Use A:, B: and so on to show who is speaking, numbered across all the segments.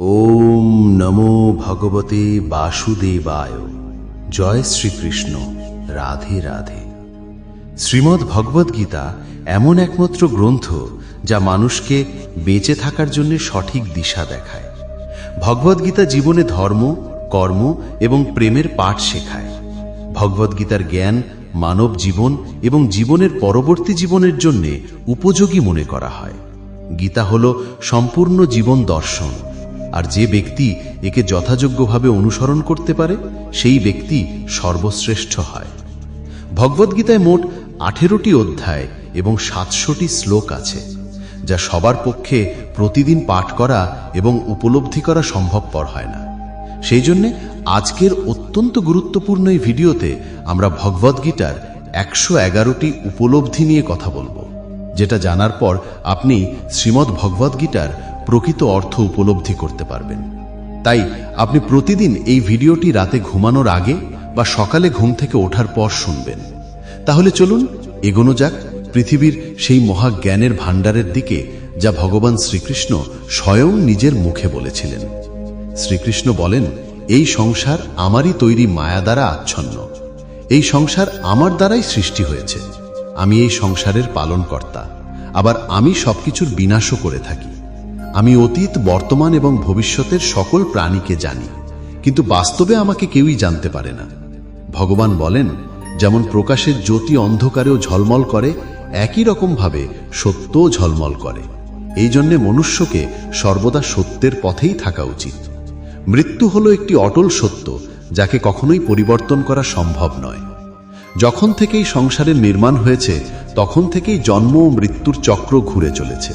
A: ওম নমো ভগবতে বাসুদেবায়। জয় শ্রীকৃষ্ণ। রাধে রাধে। শ্রীমদ্ ভগবদ গীতা এমন একমাত্র গ্রন্থ যা মানুষকে বেঁচে থাকার জন্য সঠিক দিশা দেখায়। ভগবদ্গীতা জীবনে ধর্ম, কর্ম এবং প্রেমের পাঠ শেখায়। ভগবদ্গীতার জ্ঞান মানব জীবন এবং জীবনের পরবর্তী জীবনের জন্য উপযোগী মনে করা হয়। গীতা হল সম্পূর্ণ জীবন দর্শন। আর যে ব্যক্তি একে যথাযোগ্যভাবে অনুসরণ করতে পারে, সেই ব্যক্তি সর্বশ্রেষ্ঠ হয়। ভগবদ্গীতায় মোট আঠেরোটি অধ্যায় এবং সাতশোটি শ্লোক আছে, যা সবার পক্ষে প্রতিদিন পাঠ করা এবং উপলব্ধি করা সম্ভবপর হয় না। সেই জন্যে আজকের অত্যন্ত গুরুত্বপূর্ণ এই ভিডিওতে আমরা ভগবদ্গীতার একশো এগারোটি উপলব্ধি নিয়ে কথা বলব, যেটা জানার পর আপনি শ্রীমদ্ ভগবদ্গীতার প্রকৃত অর্থ উপলব্ধি করতে পারবেন। তাই আপনি প্রতিদিন এই ভিডিওটি রাতে ঘুমানোর আগে বা সকালে ঘুম থেকে ওঠার পর শুনবেন। তাহলে চলুন এগোনো যাক পৃথিবীর সেই মহা জ্ঞানের ভাণ্ডারের দিকে যা ভগবান শ্রীকৃষ্ণ স্বয়ং নিজের মুখে বলেছিলেন। শ্রীকৃষ্ণ বলেন, এই সংসার আমারই তৈরি মায়া দ্বারা আচ্ছন্ন। এই সংসার আমার দ্বারাই সৃষ্টি হয়েছে। আমি এই সংসারের পালনকর্তা। আবার আমি সবকিছুর বিনাশও করে থাকি। আমি অতীত, বর্তমান এবং ভবিষ্যতের সকল প্রাণীকে জানি, কিন্তু বাস্তবে আমাকে কেউই জানতে পারে না। ভগবান বলেন, যেমন প্রকাশের জ্যোতি অন্ধকারেও ঝলমল করে, একই রকমভাবে সত্যও ঝলমল করে। এই জন্যে মনুষ্যকে সর্বদা সত্যের পথেই থাকা উচিত। মৃত্যু হলো একটি অটল সত্য, যাকে কখনোই পরিবর্তন করা সম্ভব নয়। যখন থেকেই সংসারের নির্মাণ হয়েছে, তখন থেকেই জন্ম ও মৃত্যুর চক্র ঘুরে চলেছে।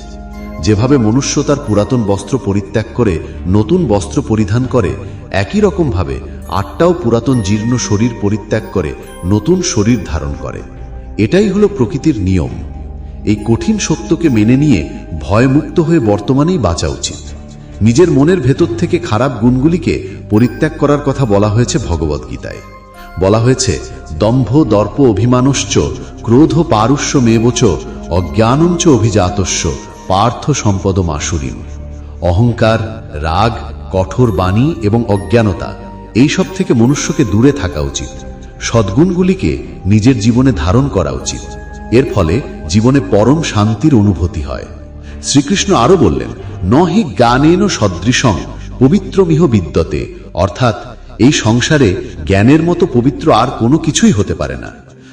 A: যেভাবে মনুষ্য তার পুরাতন বস্ত্র পরিত্যাগ করে, নতুন বস্ত্র পরিধান করে, একই রকমভাবে আটটাও পুরাতন জীর্ণ শরীর পরিত্যাগ করে, নতুন শরীর ধারণ করে। এটাই হলো প্রকৃতির নিয়ম। এই কঠিন সত্যকে মেনে নিয়ে ভয়মুক্ত হয়ে বর্তমানেই বাঁচা উচিত। নিজের মনের ভেতর থেকে খারাপ গুণগুলিকে পরিত্যাগ করার কথা বলা হয়েছে ভগবদ্গীতায়। বলা হয়েছে, দম্ভ দর্প অভিমানশ্চ, ক্রোধ পারুষ্য মেবচ, অজ্ঞানঞ্চ অভিজাতস্য পার্থ সম্পদ মাসুরিম অহংকার, রাগ, কঠোর বাণী এবং অজ্ঞানতা এইসব থেকে মনুষ্যকে দূরে থাকা উচিত। সদ্গুণগুলিকে নিজের জীবনে ধারণ করা উচিত। এর ফলে জীবনে পরম শান্তির অনুভূতি হয়। শ্রীকৃষ্ণ আরও বললেন নহি জ্ঞানেন সদৃশং পবিত্রমিহ বিদ্যতে। অর্থাৎ, এই সংসারে জ্ঞানের মতো পবিত্র আর কোনো কিছুই হতে পারে না।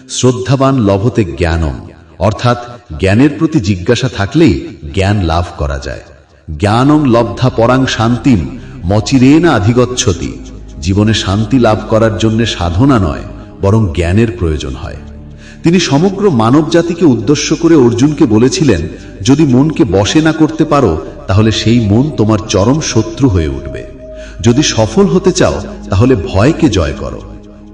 A: শ্রদ্ধাবান লভতে জ্ঞানম। অর্থাৎ জ্ঞানের প্রতি জিজ্ঞাসা থাকলেই জ্ঞান লাভ করা যায়। জ্ঞানং লব্ধা পরাং শান্তিম মচিরেনা আধিগচ্ছতি। জীবনে শান্তি লাভ করার জন্য সাধনা নয়, বরং জ্ঞানের প্রয়োজন হয়। তিনি সমগ্র মানব জাতিকে উদ্দেশ্য করে অর্জুনকে বলেছিলেন, যদি মনকে বসে না করতে পারো, তাহলে সেই মন তোমার চরম শত্রু হয়ে উঠবে। যদি সফল হতে চাও, তাহলে ভয়কে জয় করো।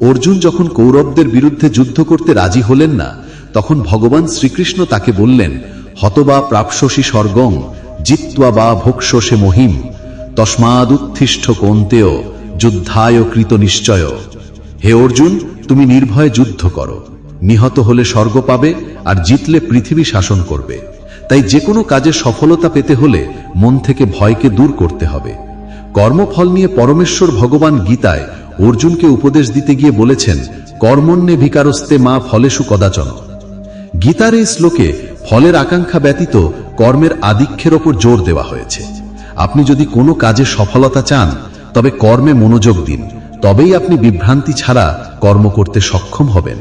A: অর্জুন যখন কৌরবদের বিরুদ্ধে যুদ্ধ করতে রাজি হলেন না তখন ভগবান শ্রীকৃষ্ণ তাকে বললেন, হতবা প্রাপসী স্বর্গং, জিত্বা বা ভোক্সে মহিম, তস্মাদুত্থিষ্ঠ কন্তেয়, যুদ্ধায় কৃত নিশ্চয়। হে অর্জুন, তুমি নির্ভয়ে যুদ্ধ করো। নিহত হলে স্বর্গ পাবে আর জিতলে পৃথিবী শাসন করবে। তাই যে কোনো কাজে সফলতা পেতে হলে মন থেকে ভয়কে দূর করতে হবে। কর্মফল নিয়ে পরমেশ্বর ভগবান গীতায় অর্জুনকে উপদেশ দিতে গিয়ে বলেছেন, কর্মণ্যে ভিকারস্তে মা ফলেশু কদাচন। গীতার এই শ্লোকে ফলের আকাঙ্ক্ষা ব্যতীত কর্মের আধিক্যের ওপর জোর দেওয়া হয়েছে। আপনি যদি কোনো কাজে সফলতা চান, তবে কর্মে মনোযোগ দিন। তবেই আপনি বিভ্রান্তি ছাড়া কর্ম করতে সক্ষম হবেন।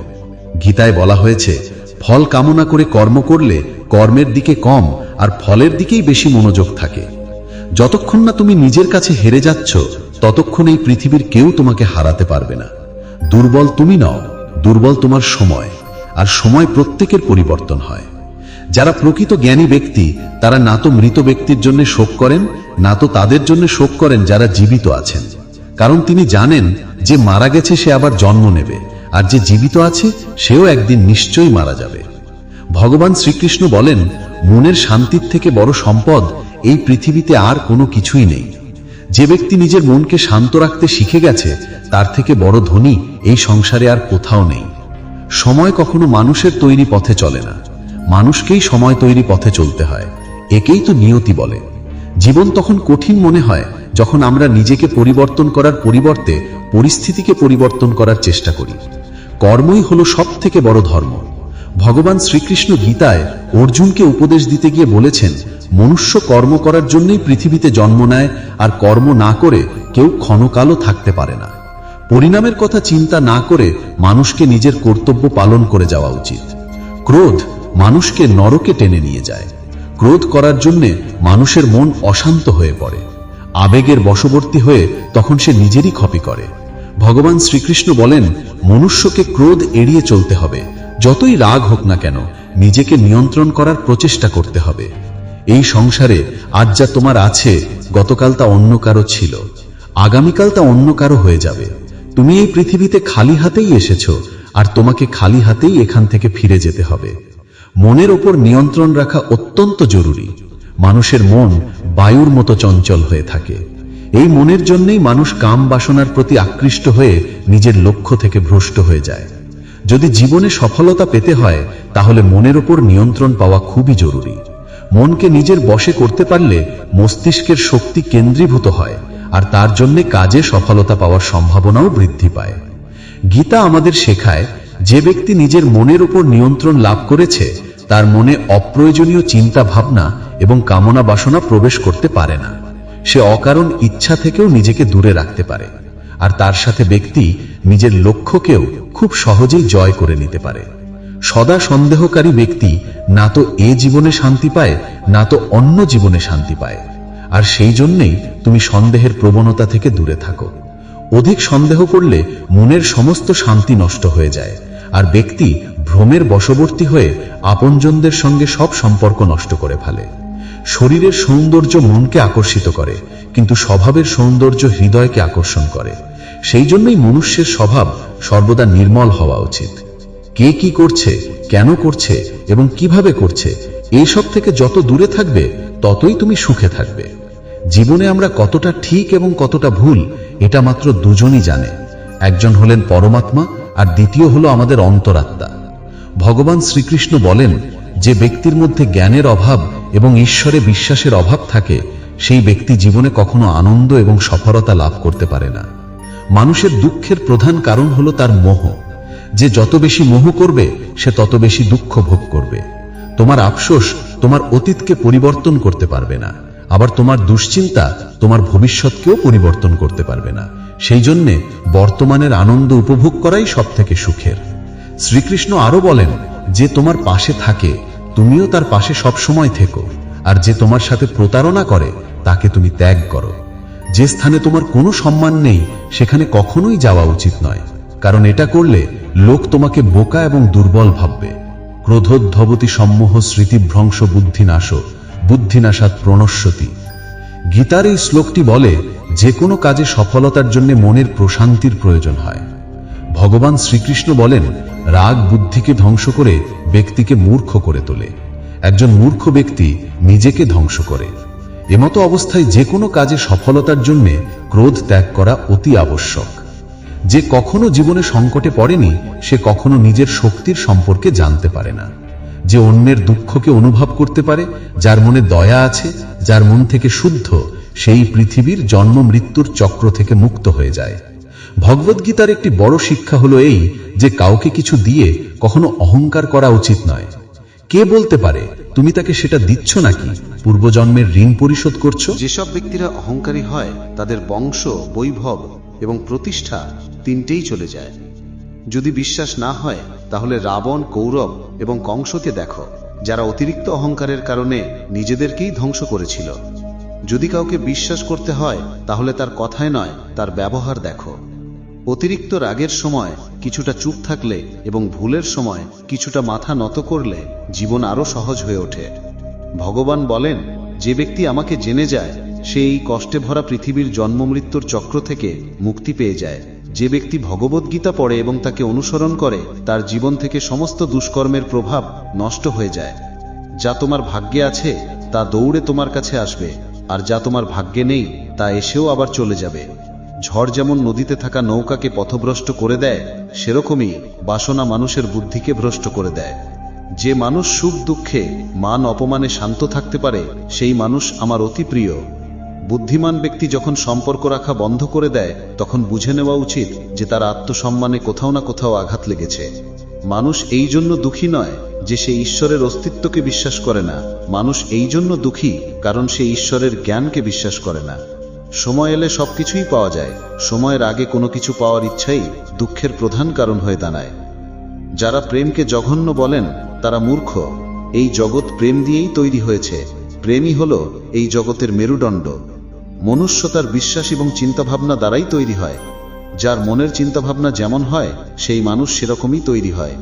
A: গীতায় বলা হয়েছে, ফল কামনা করে কর্ম করলে কর্মের দিকে কম আর ফলের দিকেই বেশি মনোযোগ থাকে। যতক্ষণ না তুমি নিজের কাছে হেরে যাচ্ছ, ততক্ষণ এই পৃথিবীর কেউ তোমাকে হারাতে পারবে না। দুর্বল তুমি নও, দুর্বল তোমার সময়। আর সময় প্রত্যেকের পরিবর্তন হয়। যারা প্রকৃত জ্ঞানী ব্যক্তি, তারা না তো মৃত ব্যক্তির জন্য শোক করেন, না তো তাদের জন্য শোক করেন যারা জীবিত আছেন। কারণ তিনি জানেন যে মারা গেছে সে আবার জন্ম নেবে, আর যে জীবিত আছে, সেও একদিন নিশ্চয়ই মারা যাবে। ভগবান শ্রীকৃষ্ণ বলেন, মনের শান্তির থেকে বড় সম্পদ এই পৃথিবীতে আর কোনো কিছুই নেই। যে ব্যক্তি নিজের মনকে শান্ত রাখতে শিখে গেছে, তার থেকে বড় ধনী এই সংসারে আর কোথাও নেই। সময় কখনো মানুষের তৈরি পথে চলে না। মানুষকেই সময় তৈরি পথে চলতে হয়। একেই তো নিয়তি বলে। জীবন তখন কঠিন মনে হয়, যখন আমরা নিজেকে পরিবর্তন করার পরিবর্তে পরিস্থিতিকে পরিবর্তন করার চেষ্টা করি। কর্মই হল সব থেকে বড় ধর্ম। ভগবান শ্রীকৃষ্ণ গীতায় অর্জুনকে উপদেশ দিতে গিয়ে বলেছেন, মনুষ্য কর্ম করার জন্যই পৃথিবীতে জন্ম নেয়, আর কর্ম না করে কেউ ক্ষণকালও থাকতে পারে না। পরিণামের কথা চিন্তা না করে মানুষকে নিজের কর্তব্য পালন করে যাওয়া উচিত। ক্রোধ মানুষকে নরকে টেনে নিয়ে যায়। ক্রোধ করার জন্যে মানুষের মন অশান্ত হয়ে পড়ে। আবেগের বশবর্তী হয়ে তখন সে নিজেরই ক্ষতি করে। ভগবান শ্রীকৃষ্ণ বলেন, মনুষ্যকে ক্রোধ এড়িয়ে চলতে হবে। যতই রাগ হোক না কেন, নিজেকে নিয়ন্ত্রণ করার প্রচেষ্টা করতে হবে। এই সংসারে আজ যা তোমার আছে, গতকাল তা অন্য কারও ছিল। আগামীকাল তা অন্য কারও হয়ে যাবে। তুমি এই পৃথিবীতে খালি হাতেই এসেছ, আর তোমাকে খালি হাতেই এখান থেকে ফিরে যেতে হবে। মনের ওপর নিয়ন্ত্রণ রাখা অত্যন্ত জরুরি। মানুষের মন বায়ুর মতো চঞ্চল হয়ে থাকে। এই মনের জন্যই মানুষ কাম বাসনার প্রতি আকৃষ্ট হয়ে নিজের লক্ষ্য থেকে ভ্রষ্ট হয়ে যায়। যদি জীবনে সফলতা পেতে হয়, তাহলে মনের ওপর নিয়ন্ত্রণ পাওয়া খুবই জরুরি। মনকে নিজের বশে করতে পারলে মস্তিষ্কের শক্তি কেন্দ্রীভূত হয়। আর তার জন্য কাজে সফলতা পাওয়ার সম্ভাবনাও বৃদ্ধি পায়। গীতা আমাদের শেখায়, যে ব্যক্তি নিজের মনের উপর নিয়ন্ত্রণ লাভ করেছে, তার মনে অপ্রয়োজনীয় চিন্তা ভাবনা এবং কামনা বাসনা প্রবেশ করতে পারে না। সে অকারণ ইচ্ছা থেকেও নিজেকে দূরে রাখতে পারে। আর তার সাথে ব্যক্তি নিজের লক্ষ্যকেও খুব সহজেই জয় করে নিতে পারে। সদা সন্দেহকারী ব্যক্তি না তো এ জীবনে শান্তি পায়, না তো অন্য জীবনে শান্তি পায়। আর সেই জন্যেই তুমি সন্দেহের প্রবণতা থেকে দূরে থাকো। অধিক সন্দেহ করলে মনের সমস্ত শান্তি নষ্ট হয়ে যায়, আর ব্যক্তি ভ্রমের বশবর্তী হয়ে আপনজনদের সঙ্গে সব সম্পর্ক নষ্ট করে ফেলে। শরীরের সৌন্দর্য মনকে আকর্ষিত করে, কিন্তু স্বভাবের সৌন্দর্য হৃদয়কে আকর্ষণ করে। সেই জন্যই মনুষ্যের স্বভাব সর্বদা নির্মল হওয়া উচিত। কে কি করছে, কেন করছে এবং কীভাবে করছে এইসব থেকে যত দূরে থাকবে, ততই তুমি সুখে থাকবে। জীবনে আমরা কতটা ঠিক এবং কতটা ভুল, এটা মাত্র দুজনই জানে। একজন হলেন পরমাত্মা আর দ্বিতীয় হলো আমাদের অন্তরাত্মা। ভগবান শ্রীকৃষ্ণ বলেন, যে ব্যক্তির মধ্যে জ্ঞানের অভাব এবং ঈশ্বরে বিশ্বাসের অভাব থাকে, সেই ব্যক্তি জীবনে কখনো আনন্দ এবং সফলতা লাভ করতে পারে না। মানুষের দুঃখের প্রধান কারণ হলো তার মোহ। যে যত বেশি মোহ করবে, সে তত বেশি দুঃখ ভোগ করবে। তোমার আফসোস তোমার অতীতকে পরিবর্তন করতে পারবে না। আবার তোমার দুশ্চিন্তা তোমার ভবিষ্যৎকেও পরিবর্তন করতে পারবে না। সেই জন্যে বর্তমানের আনন্দ উপভোগ করাই সব থেকে সুখের। শ্রীকৃষ্ণ আরও বলেন, যে তোমার পাশে থাকে, তুমিও তার পাশে সব সময় থেকো। আর যে তোমার সাথে প্রতারণা করে, তাকে তুমি ত্যাগ করো। যে স্থানে তোমার কোনো সম্মান নেই, সেখানে কখনোই যাওয়া উচিত নয়। কারণ এটা করলে লোক তোমাকে বোকা এবং দুর্বল ভাববে। ক্রোধোদ্ভবতী সম্মোহ স্মৃতিভ্রংশ বুদ্ধিনাশ বুদ্ধিনাশাত প্রণস্যতি গীতার এই শ্লোকটি বলে, যে কোনো কাজে সফলতার জন্য মনের প্রশান্তির প্রয়োজন হয়। ভগবান শ্রীকৃষ্ণ বলেন, রাগ বুদ্ধিকে ধ্বংস করে ব্যক্তিকে মূর্খ করে তোলে। একজন মূর্খ ব্যক্তি নিজেকে ধ্বংস করে। এমতো অবস্থায় যে কোনো কাজে সফলতার জন্য ক্রোধ ত্যাগ করা অতি আবশ্যক। যে কখনো জীবনে সংকটে পড়েনি, সে কখনো নিজের শক্তির সম্পর্কে জানতে পারে না। যে অন্যের দুঃখকে অনুভব করতে পারে, যার মনে দয়া আছে, যার মন থেকে শুদ্ধ, সেই পৃথিবীর জন্ম মৃত্যুর চক্র থেকে মুক্ত হয়ে যায়। ভগবদ্গীতার একটি বড় শিক্ষা হলো এই যে কাউকে কিছু দিয়ে কখনো অহংকার করা উচিত নয়। কে বলতে পারে, তুমি তাকে সেটা দিচ্ছ নাকি? পূর্বজন্মের ঋণ পরিশোধ করছ?
B: যেসব ব্যক্তিরা অহংকারী হয়, তাদের বংশ, বৈভব এবং প্রতিষ্ঠা তিনটেই চলে যায়। যদি বিশ্বাস না হয়, তাহলে রাবণ, কৌরব এবং কংসকে দেখো, যারা অতিরিক্ত অহংকারের কারণে নিজেদেরকেই ধ্বংস করেছিল। যদি কাউকে বিশ্বাস করতে হয়, তাহলে তার কথায় নয়, তার ব্যবহার দেখো। অতিরিক্ত রাগের সময় কিছুটা চুপ থাকলে এবং ভুলের সময় কিছুটা মাথা নত করলে জীবন আরও সহজ হয়ে ওঠে। ভগবান বলেন, যে ব্যক্তি আমাকে জেনে যায় সে এই কষ্টে ভরা পৃথিবীর জন্ম মৃত্যুর চক্র থেকে মুক্তি পেয়ে যায়। যে ব্যক্তি ভগবদ্গীতা পড়ে এবং তাকে অনুসরণ করে, তার জীবন থেকে সমস্ত দুষ্কর্মের প্রভাব নষ্ট হয়ে যায়। যা তোমার ভাগ্যে আছে, তা দৌড়ে তোমার কাছে আসবে, আর যা তোমার ভাগ্যে নেই, তা এসেও আবার চলে যাবে। ঝড় যেমন নদীতে থাকা নৌকাকে পথভ্রষ্ট করে দেয়, সেরকমই বাসনা মানুষের বুদ্ধিকে ভ্রষ্ট করে দেয়। যে মানুষ সুখ দুঃখে মান অপমানে শান্ত থাকতে পারে, সেই মানুষ আমার অতি প্রিয়। বুদ্ধিমান ব্যক্তি যখন সম্পর্ক রাখা বন্ধ করে দেয়, তখন বুঝে নেওয়া উচিত যে তার আত্মসম্মানে কোথাও না কোথাও আঘাত লেগেছে। মানুষ এই জন্য দুঃখী নয় যে সে ঈশ্বরের অস্তিত্বকে বিশ্বাস করে না। মানুষ এই জন্য দুঃখী কারণ সে ঈশ্বরের জ্ঞানকে বিশ্বাস করে না। সময় এলে সবকিছুই পাওয়া যায়। সময়ের আগে কোনো কিছু পাওয়ার ইচ্ছাই দুঃখের প্রধান কারণ হয়ে দাঁড়ায়। যারা প্রেমকে জঘন্য বলেন, তারা মূর্খ। এই জগৎ প্রেম দিয়েই তৈরি হয়েছে। প্রেমই হল এই জগতের মেরুদণ্ড। মনুষ্য তার বিশ্বাস এবং চিন্তাভাবনা দ্বারাই তৈরি হয়। যার মনের চিন্তাভাবনা যেমন হয়, সেই মানুষ সেরকমই তৈরি হয়।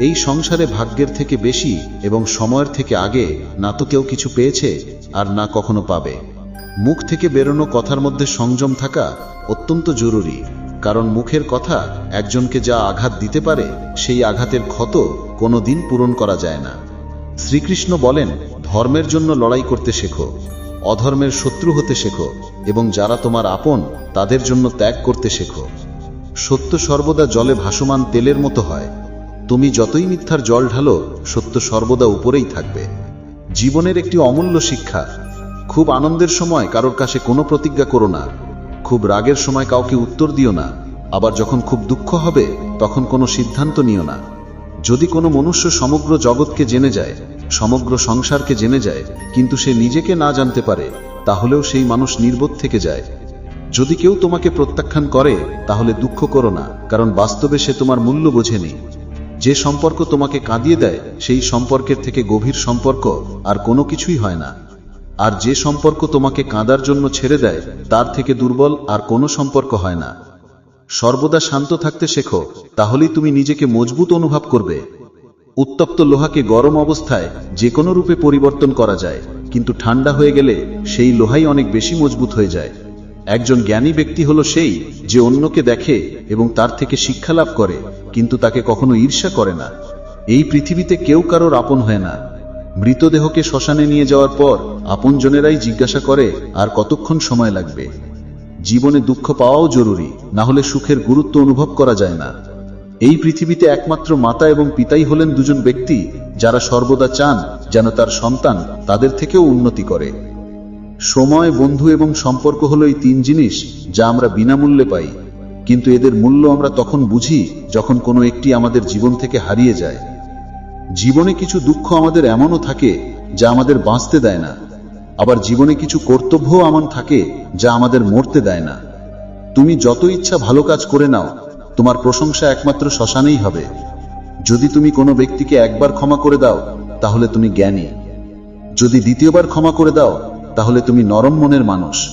B: এই সংসারে ভাগ্যের থেকে বেশি এবং সময়ের থেকে আগে না তো কেউ কিছু পেয়েছে আর না কখনো পাবে। মুখ থেকে বেরোনো কথার মধ্যে সংযম থাকা অত্যন্ত জরুরি, কারণ মুখের কথা একজনকে যা আঘাত দিতে পারে, সেই আঘাতের ক্ষত কোনো দিন পূরণ করা যায় না। শ্রীকৃষ্ণ বলেন, ধর্মের জন্য লড়াই করতে শেখো। অধর্মের শত্রু হতে শেখো, এবং যারা তোমার আপন, তাদের জন্য ত্যাগ করতে শেখো। সত্য সর্বদা জলে ভাসমান তেলের মতো হয়। তুমি যতই মিথ্যার জল ঢালো, সত্য সর্বদা উপরেই থাকবে। জীবনের একটি অমূল্য শিক্ষা। খুব আনন্দের সময় কারোর কাছে কোনো প্রতিজ্ঞা করো না। খুব রাগের সময় কাউকে উত্তর দিও না। আবার যখন খুব দুঃখ হবে, তখন কোনো সিদ্ধান্ত নিও না। যদি কোনো মনুষ্য সমগ্র জগৎকে জেনে যায় সমগ্র সংসারকে জেনে যায়, কিন্তু সে নিজেকে না জানতে পারে, তাহলেও সেই মানুষ নির্বোধ থেকে যায়। যদি কেউ তোমাকে প্রত্যাখ্যান করে, তাহলে দুঃখ করো না, কারণ বাস্তবে সে তোমার মূল্য বোঝেনি। যে সম্পর্ক তোমাকে কাঁদিয়ে দেয়, সেই সম্পর্কের থেকে গভীর সম্পর্ক আর কোনো কিছুই হয় না। আর যে সম্পর্ক তোমাকে কাঁদার জন্য ছেড়ে দেয়, তার থেকে দুর্বল আর কোনো সম্পর্ক হয় না। সর্বদা শান্ত থাকতে শেখো, তাহলেই তুমি নিজেকে মজবুত অনুভব করবে। উত্তপ্ত লোহাকে গরম অবস্থায় যে কোনো রূপে পরিবর্তন করা যায়, কিন্তু ঠান্ডা হয়ে গেলে সেই লোহাই অনেক বেশি মজবুত হয়ে যায়। একজন জ্ঞানী ব্যক্তি হলো সেই যে অন্যকে দেখে এবং তার থেকে শিক্ষা লাভ করে, কিন্তু তাকে কখনো ঈর্ষা করে না। এই পৃথিবীতে কেউ কারোর আপন হয় না। মৃতদেহকে শ্মশানে নিয়ে যাওয়ার পর আপনজনেরাই জিজ্ঞাসা করে, আর কতক্ষণ সময় লাগবে? জীবনে দুঃখ পাওয়াও জরুরি, না হলে সুখের গুরুত্ব অনুভব করা যায় না। এই পৃথিবীতে একমাত্র মাতা এবং পিতাই হলেন দুজন ব্যক্তি যারা সর্বদা চান যেন তার সন্তান তাদের থেকেও উন্নতি করে। সময়, বন্ধু এবং সম্পর্ক হলো এই তিন জিনিস যা আমরা বিনামূল্যে পাই। কিন্তু এদের মূল্য আমরা তখন বুঝি যখন কোনো একটি আমাদের জীবন থেকে হারিয়ে যায়। জীবনে কিছু দুঃখ আমাদের এমনও থাকে যা আমাদের বাঁচতে দেয় না। আবার জীবনে কিছু কর্তব্য এমন থাকে যা আমাদের মরতে দেয় না। তুমি যত ইচ্ছা ভালো কাজ করে নাও তোমার প্রশংসা একমাত্র শ্মশানেই হবে। যদি তুমি কোনো ব্যক্তিকে একবার ক্ষমা করে দাও, তাহলে তুমি জ্ঞানী। যদি দ্বিতীয়বার ক্ষমা করে দাও, তাহলে তুমি নরম মনের মানুষ।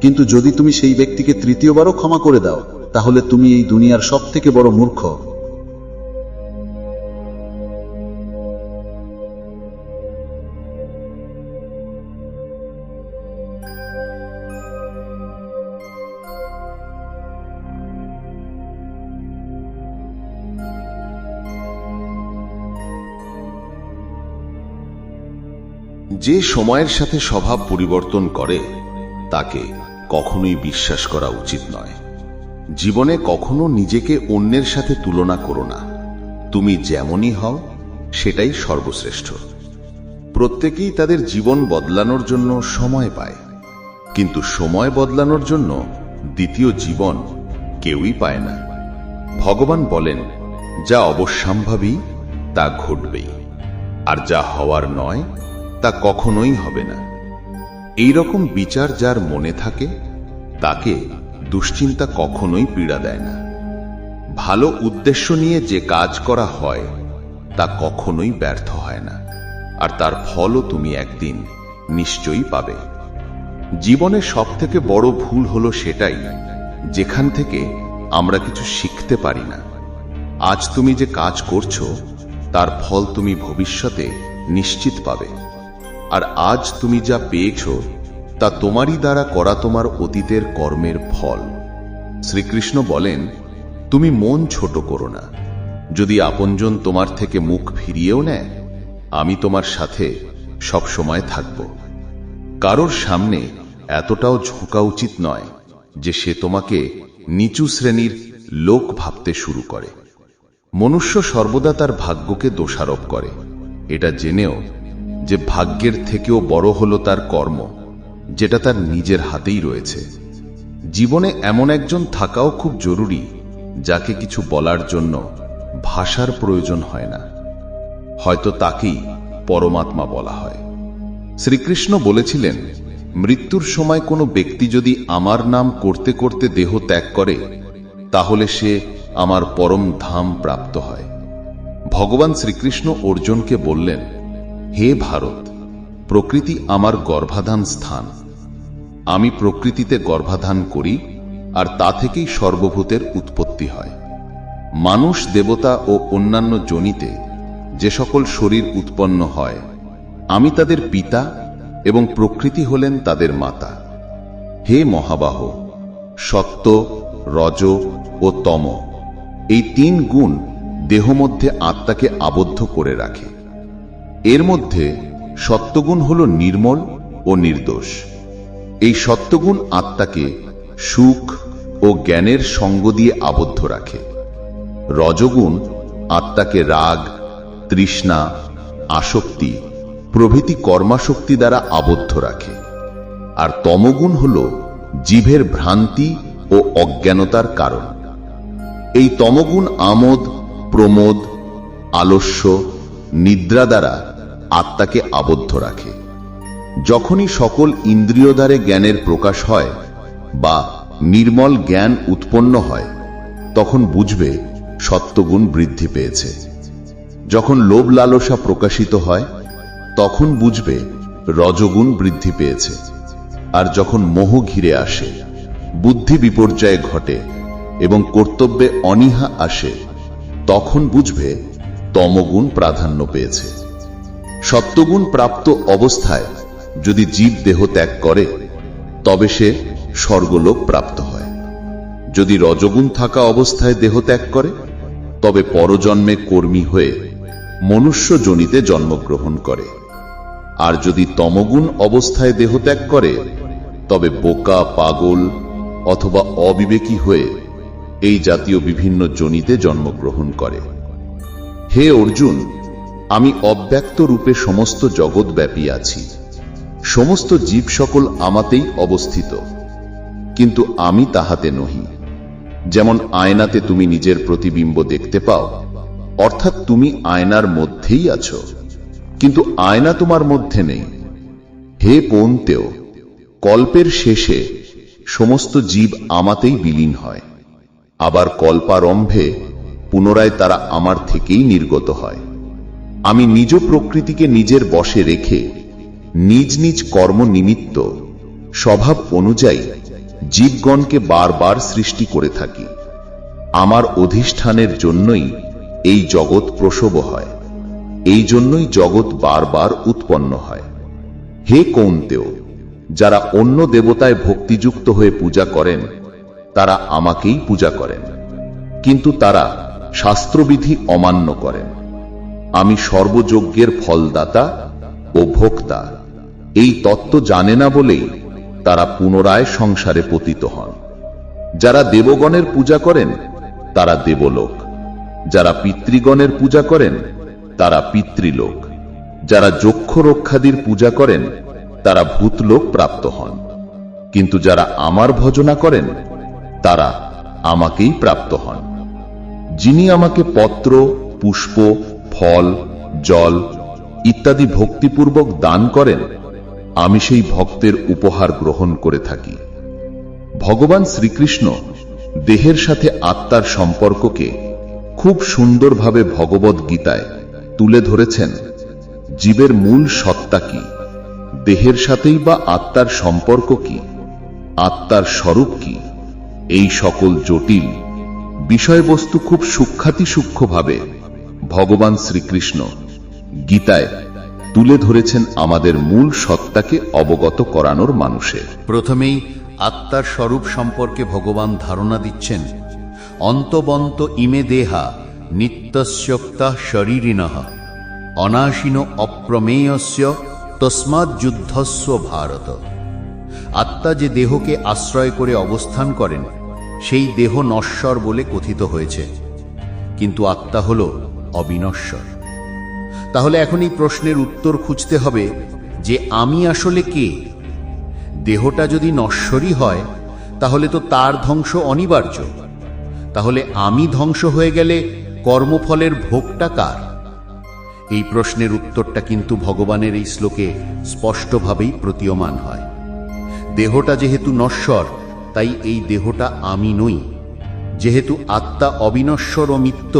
B: কিন্তু যদি তুমি সেই ব্যক্তিকে তৃতীয়বারও ক্ষমা করে দাও, তাহলে তুমি এই দুনিয়ার সব থেকে বড় মূর্খ।
C: যে সময়ের সাথে স্বভাব পরিবর্তন করে, তাকে কখনোই বিশ্বাস করা উচিত নয়। জীবনে কখনো নিজেকে অন্যের সাথে তুলনা করো না। তুমি যেমনই হও, সেটাই সর্বশ্রেষ্ঠ। প্রত্যেকেই তাদের জীবন বদলানোর জন্য সময় পায়। কিন্তু সময় বদলানোর জন্য দ্বিতীয় জীবন কেউই পায় না। ভগবান বলেন, যা অবশ্যম্ভাবী, তা ঘটবেই। আর যা হওয়ার নয় তা কখনোই হবে না। এই রকম বিচার যার মনে থাকে, তাকে দুশ্চিন্তা কখনোই পীড়া দেয় না। ভালো উদ্দেশ্য নিয়ে যে কাজ করা হয়, তা কখনোই ব্যর্থ হয় না। আর তার ফলও তুমি একদিন নিশ্চয়ই পাবে। জীবনে সব থেকে বড় ভুল হলো সেটাই, যেখান থেকে আমরা কিছু শিখতে পারি না। আজ তুমি যে কাজ করছ, তার ফল তুমি ভবিষ্যতে নিশ্চিত পাবে। আর আজ তুমি যা পেয়েছ, তা তোমারই দ্বারা করা তোমার অতীতের কর্মের ফল। শ্রীকৃষ্ণ বলেন, তুমি মন ছোট করো না। যদি আপনজন তোমার থেকে মুখ ফিরিয়েও নেয়, আমি তোমার সাথে সব সময় থাকব। কারোর সামনে এতটাও ঝোঁকা উচিত নয় যে সে তোমাকে নিচু শ্রেণির লোক ভাবতে শুরু করে। মনুষ্য সর্বদা তার ভাগ্যকে দোষারোপ করে। এটা জেনেও যে ভাগ্যের থেকেও বড় হলো তার কর্ম, যেটা তার নিজের হাতেই রয়েছে। জীবনে এমন একজন থাকাও খুব জরুরি, যাকে কিছু বলার জন্য ভাষার প্রয়োজন হয় না। হয়তো তাকেই পরমাত্মা বলা হয়। শ্রীকৃষ্ণ বলেছিলেন, মৃত্যুর সময় কোনো ব্যক্তি যদি আমার নাম করতে করতে দেহ ত্যাগ করে, তাহলে সে আমার পরম ধাম প্রাপ্ত হয়। ভগবান শ্রীকৃষ্ণ অর্জুনকে বললেন হে ভারত, প্রকৃতি আমার গর্ভাধান স্থান। আমি প্রকৃতিতে গর্ভাধান করি, আর তা থেকেই সর্বভূতের উৎপত্তি হয়। মানুষ, দেবতা ও অন্যান্য জনিতে যে সকল শরীর উৎপন্ন হয়, আমি তাদের পিতা এবং প্রকৃতি হলেন তাদের মাতা। হে মহাবাহ, সত্য, রজ ও তম, এই তিন গুণ দেহ মধ্যে আত্মাকে আবদ্ধ করে রাখে। এর মধ্যে সত্যগুণ হল নির্মল ও নির্দোষ। এই সত্যগুণ আত্মাকে সুখ ও জ্ঞানের সঙ্গ দিয়ে আবদ্ধ রাখে। রজগুণ আত্মাকে রাগ, তৃষ্ণা, আসক্তি, প্রভৃতি কর্মাশক্তি দ্বারা আবদ্ধ রাখে। আর তমগুণ হল জীবের ভ্রান্তি ও অজ্ঞানতার কারণ। এই তমগুণ আমোদ, প্রমোদ, আলস্য, নিদ্রা দ্বারা আত্মাকে আবদ্ধ রাখে। যখনই সকল ইন্দ্রিয় দ্বারে জ্ঞানের প্রকাশ হয় বা নির্মল জ্ঞান উৎপন্ন হয়, তখন বুঝবে সত্যগুণ বৃদ্ধি পেয়েছে। যখন লোভ লালসা প্রকাশিত হয়, তখন বুঝবে রজগুণ বৃদ্ধি পেয়েছে। আর যখন মোহ ঘিরে আসে, বুদ্ধি বিপর্যয় ঘটে এবং কর্তব্যে অনীহা আসে, তখন বুঝবে তমগুণ প্রাধান্য পেয়েছে। সত্যগুণ প্রাপ্ত অবস্থায় যদি জীব দেহ ত্যাগ করে, তবে সে স্বর্গলোক প্রাপ্ত হয়। যদি রজগুণ থাকা অবস্থায় দেহ ত্যাগ করে, তবে পরজন্মে কর্মী হয়ে মনুষ্য জনিতে জন্মগ্রহণ করে। আর যদি তমগুণ অবস্থায় দেহ ত্যাগ করে, তবে বোকা, পাগল অথবা অবিবেকী হয়ে এই জাতীয় বিভিন্ন জনিতে জন্মগ্রহণ করে। হে অর্জুন আমি অব্যক্ত রূপে সমস্ত জগৎব্যাপী আছি। সমস্ত জীব সকল আমাতেই অবস্থিত। কিন্তু আমি তাহাতে নহি। যেমন আয়নাতে তুমি নিজের প্রতিবিম্ব দেখতে পাও, অর্থাৎ তুমি আয়নার মধ্যেই আছো। কিন্তু আয়না তোমার মধ্যে নেই। হে পৌন্তেও, কল্পের শেষে সমস্ত জীব আমাতেই বিলীন হয়। আবার কল্পারম্ভে পুনরায় তারা আমার থেকেই নির্গত হয়। আমি নিজ প্রকৃতিকে নিজের বশে রেখে নিজ নিজ কর্ম নিমিত্ত স্বভাব অনুযায়ী জীবগণকে বারবার সৃষ্টি করে থাকি। আমার অধিষ্ঠানের জন্যই এই জগৎ প্রসব হয়। এই জন্যই জগৎ বারবার উৎপন্ন হয়। হে কৌন্তেও, যারা অন্য দেবতায় ভক্তিযুক্ত হয়ে পূজা করেন, তারা আমাকেই পূজা করেন। কিন্তু তারা শাস্ত্রবিধি অমান্য করেন। আমি সর্বযজ্ঞের ফলদাতা ও ভোক্তা। এই তত্ত্ব জানে না বলেই তারা পুনরায় সংসারে পতিত হন। যারা দেবগণের পূজা করেন, তারা দেবলোক। যারা পিতৃগণের পূজা করেন, তারা পিতৃলোক। যারা যক্ষ রক্ষাদির পূজা করেন, তারা ভূতলোক প্রাপ্ত হন। কিন্তু যারা আমার ভজনা করেন, তারা আমাকেই প্রাপ্ত হন। যিনি আমাকে পত্র, পুষ্প ফল, জল ইত্যাদি ভক্তিপূর্বক দান করেন, আমি সেই ভক্তের উপহার গ্রহণ করে থাকি। ভগবান শ্রীকৃষ্ণ দেহের সাথে আত্মার সম্পর্ককে খুব সুন্দরভাবে ভগবত গীতায় তুলে ধরেছেন, জীবের মূল সত্তা কি, দেহের সাথেই বা আত্মার সম্পর্ক কি, আত্মার স্বরূপ কি, এই সকল জটিল বিষয়বস্তু খুব সূক্ষাতি সূক্ষ্মভাবে ভগবান শ্রীকৃষ্ণ গীতায় তুলে ধরেছেন আমাদের মূল সত্তাকে অবগত করানোর মানুষে।
D: প্রথমেই আত্মার স্বরূপ সম্পর্কে ভগবান ধারণা দিচ্ছেন, অন্তবন্ত ইমে দেহা নিত্যস্যক্তা শরীরিণ অনাশীন অপ্রমেয়স্য তস্মাৎ যুদ্ধস্ব ভারত। আত্মা যে দেহকে আশ্রয় করে অবস্থান করেন, সেই দেহ নশ্বর বলে কথিত হয়েছে। কিন্তু আত্মা হল অবিনশ্বর। তাহলে এখন এই প্রশ্নের উত্তর খুঁজতে হবে যে আমি আসলে কে? দেহটা যদি নশ্বরই হয়, তাহলে তো তার ধ্বংস অনিবার্য। তাহলে আমি ধ্বংস হয়ে গেলে কর্মফলের ভোগটা কার? এই প্রশ্নের উত্তরটা কিন্তু ভগবানের এই শ্লোকে স্পষ্টভাবেই প্রতীয়মান হয়। দেহটা যেহেতু নশ্বর, তাই এই দেহটা আমি নই। যেহেতু আত্মা অবিনশ্বর ও মিত্য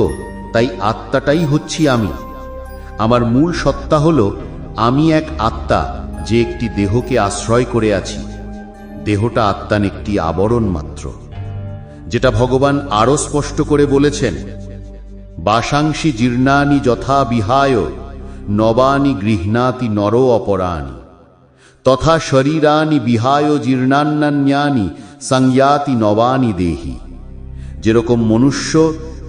D: তাই আত্মাটাই হচ্ছি আমি। আমার মূল সত্তা হল, আমি এক আত্মা যে একটি দেহকে আশ্রয় করে আছি। দেহটা আত্মান একটি আবরণ মাত্র, যেটা ভগবান আরও স্পষ্ট করে বলেছেন বাসাংশী জীর্ণানি যথা বিহায়, নবানি গৃহ্ণাতি নর অপরাণি। তথা শরীরানি বিহায় জীর্ণান্যানি সংয়াতি নবানি দেহি। যেরকম মনুষ্য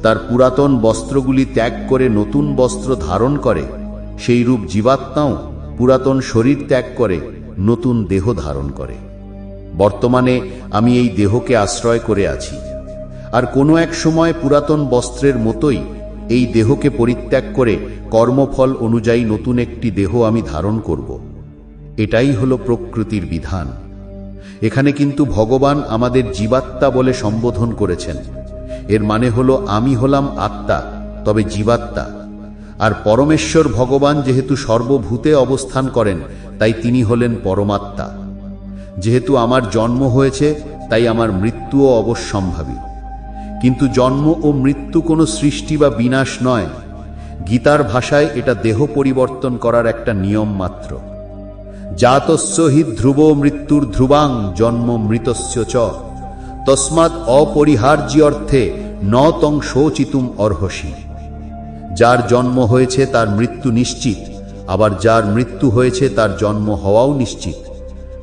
D: তার পুরাতন বস্ত্রগুলি ত্যাগ করে নতুন বস্ত্র ধারণ করে সেই রূপ জীবাত্মাও পুরাতন শরীর ত্যাগ করে, নতুন দেহ ধারণ করে। বর্তমানে আমি এই দেহকে আশ্রয় করে আছি। আর কোনো এক সময় পুরাতন বস্ত্রের মতোই এই দেহকে পরিত্যাগ করে কর্মফল অনুযায়ী নতুন একটি দেহ আমি ধারণ করব। এটাই হলো প্রকৃতির বিধান। এখানে কিন্তু ভগবান আমাদের জীবাত্মা বলে সম্বোধন করেছেন। এর মানে হলো আমি হলাম আত্মা, তবে জীবাত্মা। আর পরমেশ্বর ভগবান যেহেতু সর্বভূতে অবস্থান করেন, তাই তিনি হলেন পরমাত্মা। যেহেতু আমার জন্ম হয়েছে, তাই আমার মৃত্যুও অবশ্যম্ভাবী। কিন্তু জন্ম ও মৃত্যু কোনো সৃষ্টি বা বিনাশ নয়। গীতার ভাষায় এটা দেহ পরিবর্তন করার একটা নিয়ম মাত্র। জাতস্য হি ধ্রুব মৃত্যুর ধ্রুবাং, জন্ম মৃতস্য চ। তস্মাৎ অপরিহার্য অর্থে ন তং শোচিতুম অর্হসী। যার জন্ম হয়েছে তার মৃত্যু নিশ্চিত, আবার যার মৃত্যু হয়েছে তার জন্ম হওয়াও নিশ্চিত।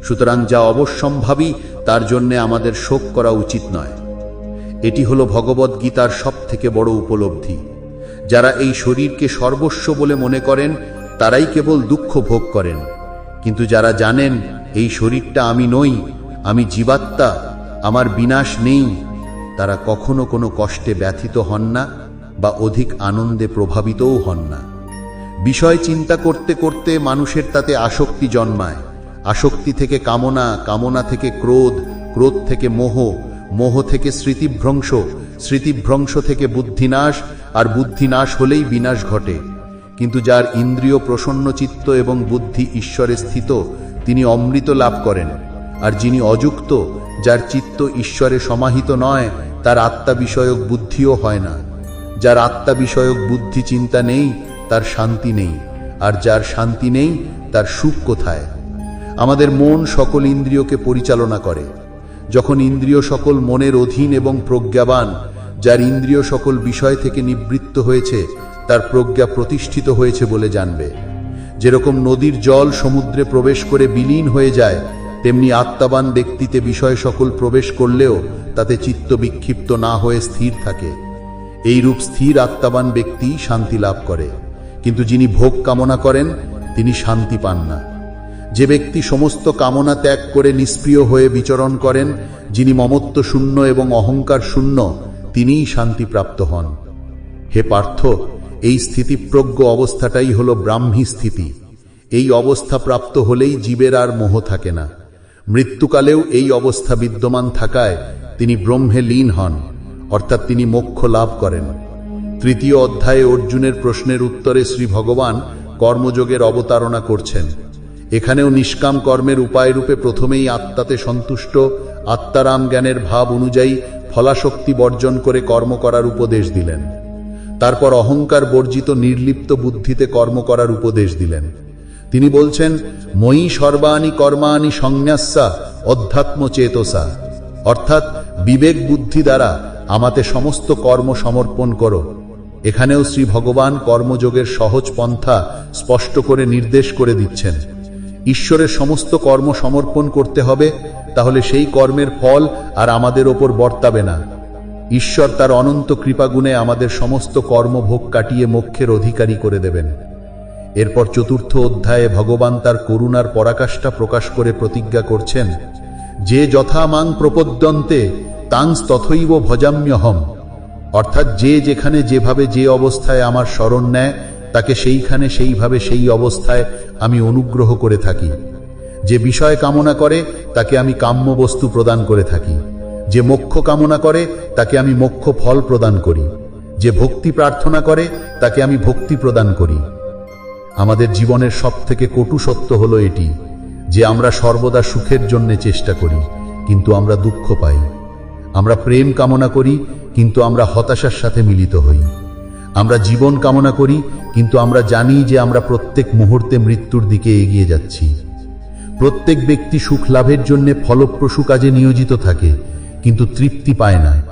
D: সুতরাং যা অবশ্যম্ভাবী, তার জন্যে আমাদের শোক করা উচিত নয়। এটি হল ভগবদ্গীতার সব থেকে বড় উপলব্ধি। যারা এই শরীরকে সর্বস্ব বলে মনে করেন, তারাই কেবল দুঃখ ভোগ করেন। কিন্তু যারা জানেন, এই শরীরটা আমি নই, আমি জীবাত্মা আমার বিনাশ নেই, তারা কখনো কোনো কষ্টে ব্যথিত হন না বা অধিক আনন্দে প্রভাবিতও হন না। বিষয় চিন্তা করতে করতে মানুষের তাতে আসক্তি জন্মায়। আসক্তি থেকে কামনা কামনা থেকে ক্রোধ ক্রোধ থেকে মোহ মোহ থেকে স্মৃতিভ্রংশ স্মৃতিভ্রংশ থেকে বুদ্ধিনাশ আর বুদ্ধিনাশ হলেই বিনাশ ঘটে। কিন্তু যার ইন্দ্রিয় প্রসন্ন চিত্ত এবং বুদ্ধি ঈশ্বরে স্থিত, তিনি অমৃত লাভ করেন। আর যিনি অযুক্ত, যার চিত্ত ঈশ্বরে সমাহিত নয়, তার আত্মা বিষয়ক বুদ্ধিও হয় না। যার আত্মা বিষয়ক বুদ্ধি চিন্তা নেই, তার শান্তি নেই। আর যার শান্তি নেই, তার সুখ কোথায়? আমাদের মন সকল ইন্দ্রিয়কে পরিচালনা করে। যখন ইন্দ্রিয় সকল মনের অধীন এবং প্রজ্ঞাবান, যার ইন্দ্রিয় সকল বিষয় থেকে নিবৃত্ত হয়েছে, তার প্রজ্ঞা প্রতিষ্ঠিত হয়েছে বলে জানবে। যেরকম নদীর জল সমুদ্রে প্রবেশ করে বিলীন হয়ে যায় তেমনি আত্মাবান ব্যক্তিতে বিষয় সকল প্রবেশ করলেও তাতে চিত্ত বিক্ষিপ্ত না হয়ে স্থির থাকে। এই রূপ স্থির আত্মাবান ব্যক্তি শান্তি লাভ করে। কিন্তু যিনি ভোগ কামনা করেন, তিনি শান্তি পান না। যে ব্যক্তি সমস্ত কামনা ত্যাগ করে নিষ্প্রিয় হয়ে বিচরণ করেন, যিনি মমত্ব শূন্য এবং অহংকার শূন্য, তিনিই শান্তিপ্রাপ্ত হন। হে পার্থ, এই স্থিতিপ্রজ্ঞ অবস্থাটাই হল ব্রাহ্মী স্থিতি। এই অবস্থা প্রাপ্ত হলেই জীবের আর মোহ থাকে না। মৃত্যুকালেও এই অবস্থা বিদ্যমান থাকায় তিনি ব্রহ্মে লীন হন, অর্থাৎ তিনি মোক্ষ লাভ করেন। তৃতীয় অধ্যায়ে অর্জুনের প্রশ্নের উত্তরে শ্রী ভগবান কর্মযোগের অবতারণা করছেন। এখানেও নিষ্কাম কর্মের উপায়রূপে প্রথমেই আত্মাতে সন্তুষ্ট, আত্মারাম জ্ঞানের ভাব অনুযায়ী ফলাশক্তি বর্জন করে কর্ম করার উপদেশ দিলেন। তারপর অহংকার বর্জিত নির্লিপ্ত বুদ্ধিতে কর্ম করার উপদেশ দিলেন। তিনি বলছেন মই সর্বাণী কর্মাণি সংন্যাসা অধ্যাত্ম চেতসা। অর্থাৎ বিবেক বুদ্ধি দ্বারা আমাতে সমস্ত কর্ম সমর্পণ করো। এখানেও শ্রী ভগবান কর্মযোগের সহজ পন্থা স্পষ্ট করে নির্দেশ করে দিচ্ছেন। ঈশ্বরের সমস্ত কর্ম সমর্পণ করতে হবে, তাহলে সেই কর্মের ফল আর আমাদের ওপর বর্তাবে না। ঈশ্বর তার অনন্ত কৃপাগুণে আমাদের সমস্ত কর্মভোগ কাটিয়ে মোক্ষের অধিকারী করে দেবেন। এরপর চতুর্থ অধ্যায়ে ভগবান তার করুণার পরাকাষ্ঠা প্রকাশ করে প্রতিজ্ঞা করছেন, যে যথামাং প্রপদ্যন্তে তাংস তথৈব ভজাম্যহম। অর্থাৎ যে যেখানে যেভাবে যে অবস্থায় আমার স্মরণ নেয়, তাকে সেইখানে সেইভাবে সেই অবস্থায় আমি অনুগ্রহ করে থাকি। যে বিষয় কামনা করে, তাকে আমি কাম্য বস্তু প্রদান করে থাকি। যে মোক্ষ কামনা করে, তাকে আমি মোক্ষ ফল প্রদান করি। যে ভক্তি প্রার্থনা করে, তাকে আমি ভক্তি প্রদান করি। আমাদের জীবনের সব থেকে কটু সত্য হলো এটি, যে আমরা সর্বদা সুখের জন্য চেষ্টা করি, কিন্তু আমরা দুঃখ পাই। আমরা প্রেম কামনা করি, কিন্তু আমরা হতাশার সাথে মিলিত হই। আমরা জীবন কামনা করি, কিন্তু আমরা জানি যে আমরা প্রত্যেক মুহূর্তে মৃত্যুর দিকে এগিয়ে যাচ্ছি। প্রত্যেক ব্যক্তি সুখ লাভের জন্য ফলপ্রসূ কাজে নিয়োজিত থাকে, কিন্তু তৃপ্তি পায় না।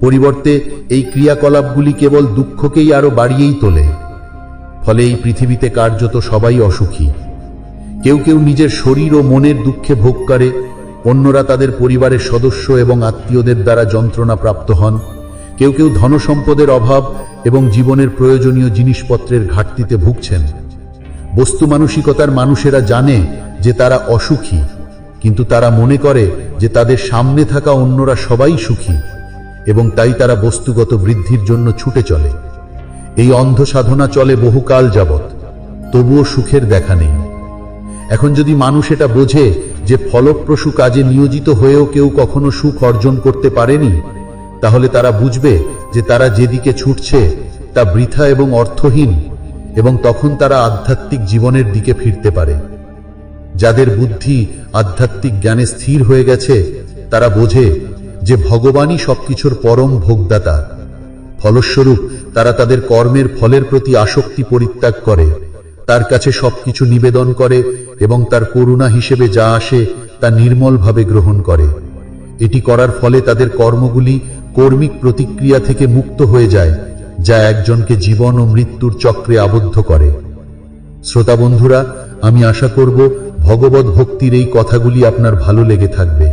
D: পরিবর্তে এই ক্রিয়াকলাপগুলি কেবল দুঃখকেই আরও বাড়িয়েই তোলে। ফলে এই পৃথিবীতে কার্যত সবাই অসুখী। কেউ কেউ নিজের শরীর ও মনের দুঃখে ভোগ করে, অন্যরা তাদের পরিবারের সদস্য এবং আত্মীয়দের দ্বারা যন্ত্রণা প্রাপ্ত হন। কেউ কেউ ধনসম্পদের অভাব এবং জীবনের প্রয়োজনীয় জিনিসপত্রের ঘাটতিতে ভুগছেন। বস্তু মানসিকতার মানুষেরা জানে যে তারা অসুখী, কিন্তু তারা মনে করে যে তাদের সামনে থাকা অন্যরা সবাই সুখী, এবং তাই তারা বস্তুগত বৃদ্ধির জন্য ছুটে চলে। এই অন্ধ সাধনা চলে বহুকাল যাবৎ, তবুও সুখের দেখা নেই। এখন যদি মানুষ এটা বোঝে যে ফলপ্রসূ কাজে নিয়োজিত হয়েও কেউ কখনো সুখ অর্জন করতে পারেনি, তাহলে তারা বুঝবে যে তারা যেদিকে ছুটছে, তা বৃথা এবং অর্থহীন, এবং তখন তারা আধ্যাত্মিক জীবনের দিকে ফিরতে পারে। যাদের বুদ্ধি আধ্যাত্মিক জ্ঞানে স্থির হয়ে গেছে, তারা বোঝে যে ভগবানই সবকিছুর পরম ভোগদাতা। ফলস্বরূপ তারা তাদের কর্মের ফলের প্রতি আসক্তি পরিত্যাগ করে, তার কাছে সবকিছু নিবেদন করে এবং তার করুণা হিসেবে যা আসে তা নির্মলভাবে গ্রহণ করে। এটি করার ফলে তাদের কর্মগুলি কর্মিক প্রতিক্রিয়া থেকে মুক্ত হয়ে যায়, যা একজনকে জীবন ও মৃত্যুর চক্রে আবদ্ধ করে। শ্রোতা বন্ধুরা, আমি আশা করব ভগবত ভক্তির এই কথাগুলি আপনার ভালো লেগে থাকবে।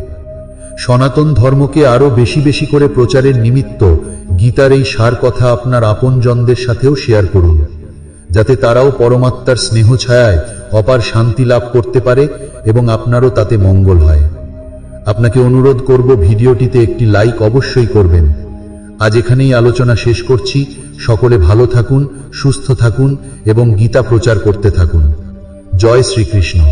D: সনাতন ধর্মকে আরও বেশি বেশি করে প্রচারের নিমিত্ত গীতার এই সার কথা আপনার আপনজনদের সাথেও শেয়ার করুন, যাতে তারাও পরমাত্মার স্নেহ ছায়ায় অপার শান্তি লাভ করতে পারে এবং আপনারও তাতে মঙ্গল হয়। আপনাকে অনুরোধ করব ভিডিওটিতে একটি লাইক অবশ্যই করবেন। আজ এখানেই আলোচনা শেষ করছি। সকলে ভালো থাকুন, সুস্থ থাকুন এবং গীতা প্রচার করতে থাকুন। জয় শ্রীকৃষ্ণ।